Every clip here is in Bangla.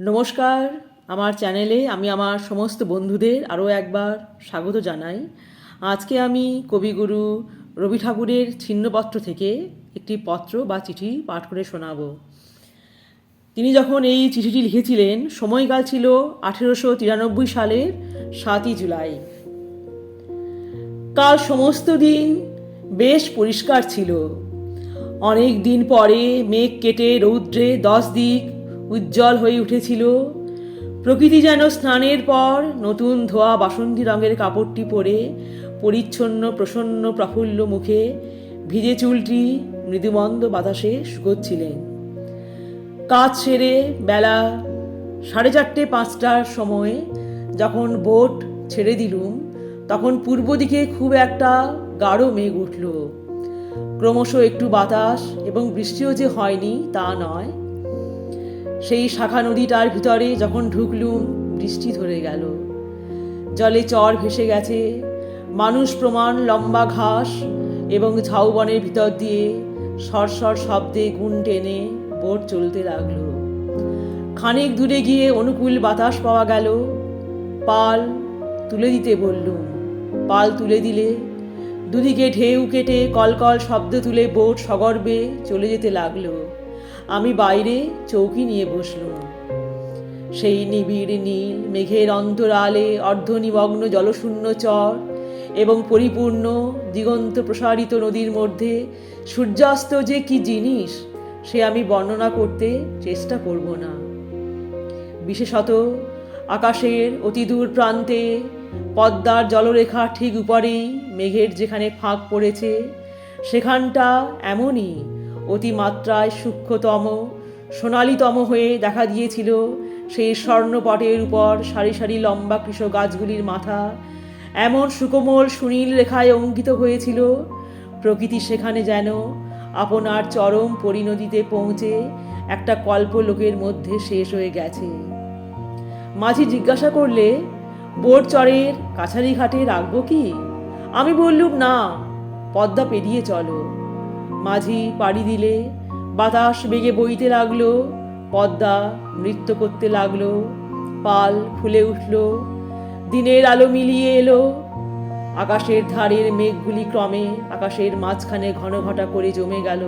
নমস্কার, আমার চ্যানেলে আমি আমার সমস্ত বন্ধুদের আরও একবার স্বাগত জানাই। আজকে আমি কবিগুরু রবি ঠাকুরের ছিন্নপত্র থেকে একটি পত্র বা চিঠি পাঠ করে শোনাবো। তিনি যখন এই চিঠিটি লিখেছিলেন, সময়কাল ছিল আঠেরোশো তিরানব্বই সালের সাতই জুলাই। কাল সমস্ত দিন বেশ পরিষ্কার ছিল। অনেক দিন পরে মেঘ কেটে রৌদ্রে দশ দিক উজ্জ্বল হয়ে উঠেছিল। প্রকৃতি যেন স্নানের পর নতুন ধোয়া বাসন্তী রঙের কাপড়টি পরে পরিচ্ছন্ন, প্রসন্ন, প্রফুল্ল মুখে ভিজে চুলটি মৃদুমন্দ বাতাসে শুকোচ্ছিলেন। কাজ সেরে বেলা সাড়ে চারটে পাঁচটার সময় যখন বোট ছেড়ে দিলুম, তখন পূর্ব দিকে খুব একটা গাঢ় মেঘ উঠল। ক্রমশ একটু বাতাস এবং বৃষ্টিও যে হয়নি তা নয় সেই শাখা নদীটার ভিতরে যখন ঢুকলুম, বৃষ্টি ধরে গেল। জলে চর ভেসে গেছে। মানুষ প্রমাণ লম্বা ঘাস এবং ঝাউবনের ভিতর দিয়ে সরসর শব্দে গুণ টেনে বোট চলতে লাগল। খানিক দূরে গিয়ে অনুকূল বাতাস পাওয়া গেল। পাল তুলে দিতে বললুম। পাল তুলে দিলে দুদিকে ঢেউ কেটে কলকল শব্দ তুলে বোট সগর্বে চলে যেতে লাগল। আমি বাইরে চৌকি নিয়ে বসলুম। সেই নিবিড় নীল মেঘের অন্তরালে অর্ধনিমগ্ন জলশূন্য চর এবং পরিপূর্ণ দিগন্ত প্রসারিত নদীর মধ্যে সূর্যাস্ত যে কি জিনিস, সে আমি বর্ণনা করতে চেষ্টা করব না। বিশেষত আকাশের অতি দূর প্রান্তে পদ্মার জলরেখা ঠিক উপরেই মেঘের যেখানে ফাঁক পড়েছে, সেখানটা এমনই অতিমাত্রায় সূক্ষ্মতম, সোনালিতম হয়ে দেখা দিয়েছিল সেই স্বর্ণপটের উপর সারি সারি লম্বা কৃষ গাছগুলির মাথা। এমন সুকোমল, সুনীল রেখায় অঙ্কিত হয়েছিল। প্রকৃতি সেখানে যেন আপনার চরম পরিণতিতে পৌঁছে একটা কল্পলোকের মধ্যে শেষ হয়ে গেছে। মাঝি জিজ্ঞাসা করলে, বোট চরের কাছারি ঘাটে রাখব কি? আমি বললুম, না, পদ্মা পেরিয়ে চলো। মাঝি পাড়ি দিলে, বাতাস বেগে বইতে লাগল, পদ্মা নৃত্য করতে লাগল, পাল ফুলে উঠল, দিনের আলো মিলিয়ে এলো, আকাশের ধারের মেঘগুলি ক্রমে আকাশের মাঝখানে ঘন ঘটা করে জমে গেল,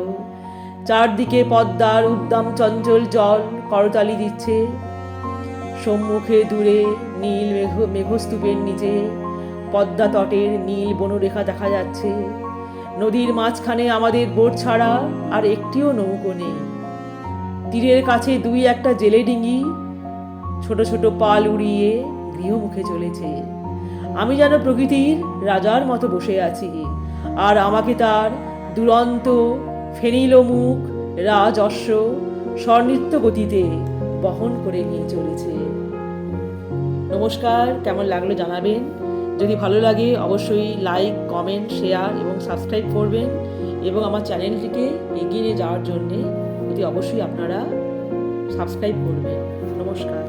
চারদিকে পদ্মার উদ্দাম চঞ্চল জল করতালি দিচ্ছে, সম্মুখে দূরে নীল মেঘ, মেঘস্তূপের নিচে পদ্মা তটের নীল বনরেখা দেখা যাচ্ছে নদীর মাঝখানে আমাদের বোট ছাড়া আর একটিও নৌকো নেই। তীরের কাছে দুই একটা জেলে ডিঙি, ছোট ছোট পাল উড়িয়ে গৃহমুখে চলেছে। আমি যেন প্রকৃতির রাজার মতো বসে আছি আর আমাকে তার দুরন্ত, ফেনিল মুখ অশ্ব স্বর্ণিত্য গতিতে বহন করে নিয়ে চলেছে। নমস্কার, কেমন লাগল জানাবেন? যদি ভালো লাগে, অবশ্যই লাইক কমেন্ট শেয়ার এবং সাবস্ক্রাইব করবেন এবং আমার চ্যানেলটিকে এগিয়ে নিয়ে যাওয়ার জন্যে অতি অবশ্যই আপনারা সাবস্ক্রাইব করবেন। নমস্কার।